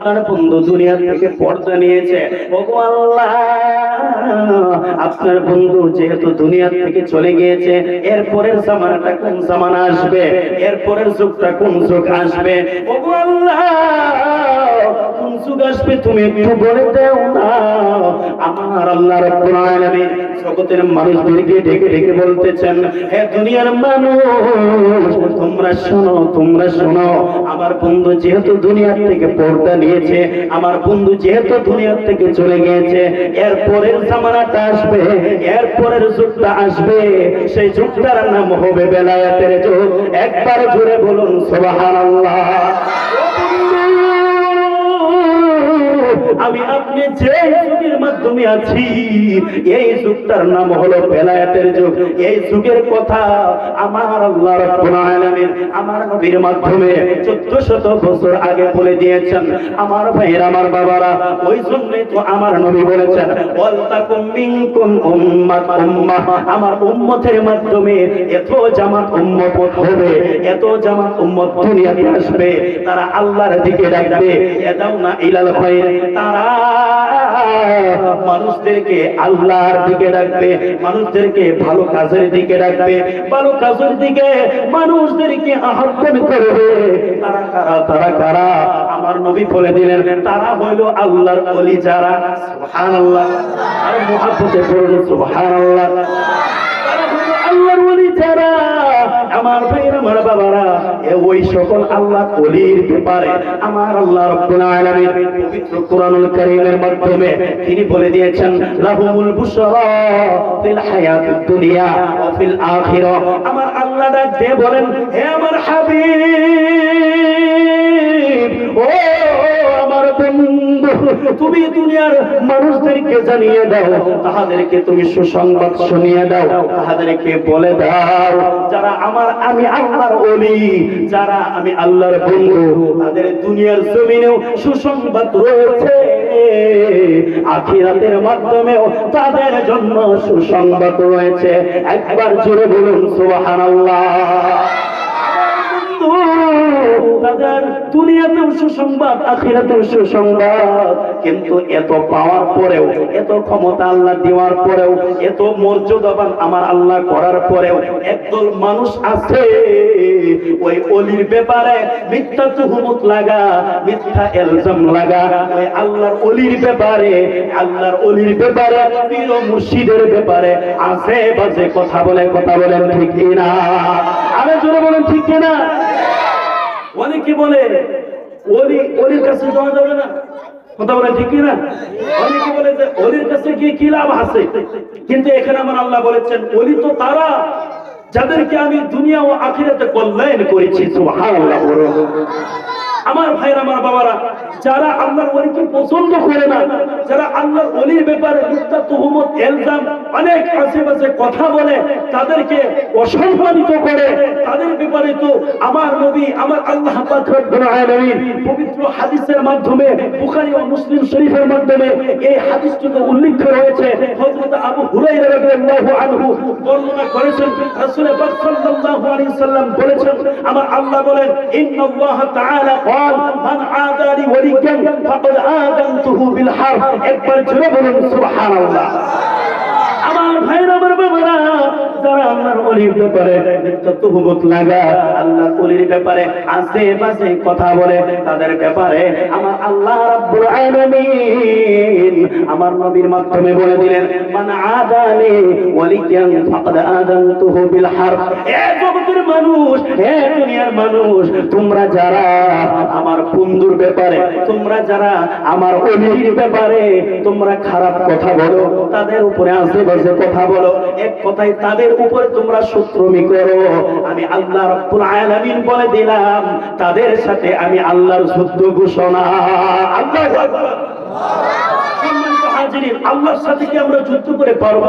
আপনার বন্ধু দুনিয়া থেকে পর্দা নিয়েছে। আপনার বন্ধু যেহেতু দুনিয়া থেকে চলে গিয়েছে এরপরের জামানাটা কোন জামানা আসবে? এরপরের যুগটা কোন যুগ আসবে? তুমি বলে দাও না। আমার আল্লাহ বলতেছেন তোমরা শোনো তোমরা শোনো আমার বন্ধু যেহেতু দুনিয়ার থেকে পর্দা নিয়েছে, আমার বন্ধু যেহেতু দুনিয়ার থেকে চলে গিয়েছে, এর পরের জামানাটা আসবে, এর পরের যুগটা আসবে, সেই যুগটার নাম হবে বেলায়াতের যুগ। একবার জুড়ে বলুন, সুবহানাল্লাহ। আমি আপনি যে যুগের মাধ্যমে আছি, এই যুগটার নাম হলো বেলায়েতের যুগ। এই যুগের কথা আমার আল্লাহ রাব্বুল আলামিন আমার নবীর মাধ্যমে 1400 বছর আগে বলে দিয়েছেন। আমার ভাইয়ের, আমার বাবারা, ওই জন্যই তো আমার নবী বলেছেন, ওয়াল তাকুম মিনকুম উম্মাত উম্মাহ, আমার উম্মতের মাধ্যমে এত জামাত উম্মত হবে, এত জামাত উম্মত দুনিয়াতে আসবে। তারা আল্লাহর দিকে ডাকবে এদাও ইলাল খায়র তারা মানুষদেরকে আল্লাহর দিকে ডাকবে, মানুষদেরকে ভালো কাজের দিকে ডাকবে, ভালো কাজের দিকে মানুষদেরকে আহ্বান করবে। তারা কারা? আমার নবী বলে দিলেন, তারা হইল আল্লাহর ওলি যারা, সুবহানাল্লাহ। আর মুহাব্বতে পড়ুন সুবহানাল্লাহ। তারা হইল আল্লাহর ওলি যারা। আমার ভাইয়ের, আমার বাবারা ওই সকল আল্লাহ ওলির ব্যাপারে আমার আল্লাহ রব্বুল মাধ্যমে তিনি বলে দিয়েছেন আখিরা। আমার আল্লাহ বলেন, হে আমার হাবিব, ও আমার তুমি দুনিয়ার মানুষদেরকে জানিয়ে দাও, তাহাদেরকে তুমি সুসংবাদ শুনিয়ে দাও, তাহাদেরকে বলে দাও, যারা আমার, আমি আল্লাহর ওলি, যারা আমি আল্লাহর বন্ধু, তাদের দুনিয়ার জমিনেও সুসংবাদ রয়েছে। আখিরাতের মাধ্যমেও তাদের জন্য সুসংবাদ রয়েছে। একবার জুড়ে বলুন, সুবহানাল্লাহ। তাদের দুনিয়াতেও সুসংবাদ, আখিরাতেও সুসংবাদ। কিন্তু এত পাওয়ার পরেও, এত ক্ষমতা আল্লাহ দেওয়ার পরেও, এত মর্যাদাবান আমার আল্লাহ করার পরেও একদল মানুষ আছে। ওই অলির ব্যাপারে মিথ্যা তুহমত লাগা, মিথ্যা এলজাম লাগা, ওই আল্লাহর অলির ব্যাপারে, আল্লাহর অলির ব্যাপারে পীর মুর্শিদের ব্যাপারে আছে বাজে কথা বলে, কথা বলেন ঠিক কিনা? আরে জোরে বলেন ঠিক কিনা? অনেকে বলে ওলি ওলির কাছে যাওয়া যাবে না। কথা বলে ঠিক অনেকে বলে যে ওলির কাছে গিয়ে কি লাভ আছে? কিন্তু এখানে আমার আল্লাহ বলেছেন ওলি তো তারা যাদেরকে আমি দুনিয়া ও আখিরাতে কল্যাণ করেছি, সুবহানাল্লাহ। আমার ভাইয়ের, আমার বাবারা যারা আল্লাহর ওলিকে পছন্দ করে না, যারা আল্লাহর ওলির ব্যাপারে মিথ্যা তুহমত এলজাম অনেক আশেপাশে কথা বলে, তাদেরকে অসম্মানিত করে। তাদের ব্যাপারে তো আমার নবী, আমার আল্লাহ পবিত্র হাদিসের মাধ্যমে, বুখারী ও মুসলিম শরীফের মাধ্যমে এই হাদিসটিতে উল্লেখ রয়েছে। হযরত আবু হুরায়রা রাদিয়াল্লাহু আনহু বর্ণনা করেছেন, রাসূল পাক সাল্লাল্লাহু আলাইহি সাল্লাম বলেছেন, আমার আল্লাহ বলেন, ইন্নাল্লাহ তাআলা ক্বাল, মান আদালি ওয়ালি বিজ্ঞান ফাকাদ বিল হারব একবার জোরে বলুন, সুবহানাল্লাহ। আমার ভাইরা আমার বাবারা, যারা আল্লাহর অলির ব্যাপারে তুহমত লাগা আল্লাহ অলির ব্যাপারে আজে কথা বলে, তাদের ব্যাপারে আমার আল্লাহ রাব্বুল আলামিন আমার নবীর মাধ্যমে বলে দিলেন, মান আদালি ওয়ালিয়ান ফাকাদ আদানতুহু বিল হারব এ জগতের মানুষ, হে দুনিয়ার মানুষ, তোমরা যারা আমার বন্ধুর ব্যাপারে, তোমরা যারা আমার অলির ব্যাপারে তোমরা খারাপ কথা বলো, তাদের উপরে আশেপাশে কথা বলো, এক কথায় তাদের উপরে তোমরা শত্রুমি করো। আমি আল্লাহ রব্বুল আলামিন বলে দিলাম, তাদের সাথে আমি আল্লাহর যুদ্ধ ঘোষণা। আল্লাহ সম্মানিত হাজিরিন আল্লাহর সাথে কি আমরা যুদ্ধ করে পারব?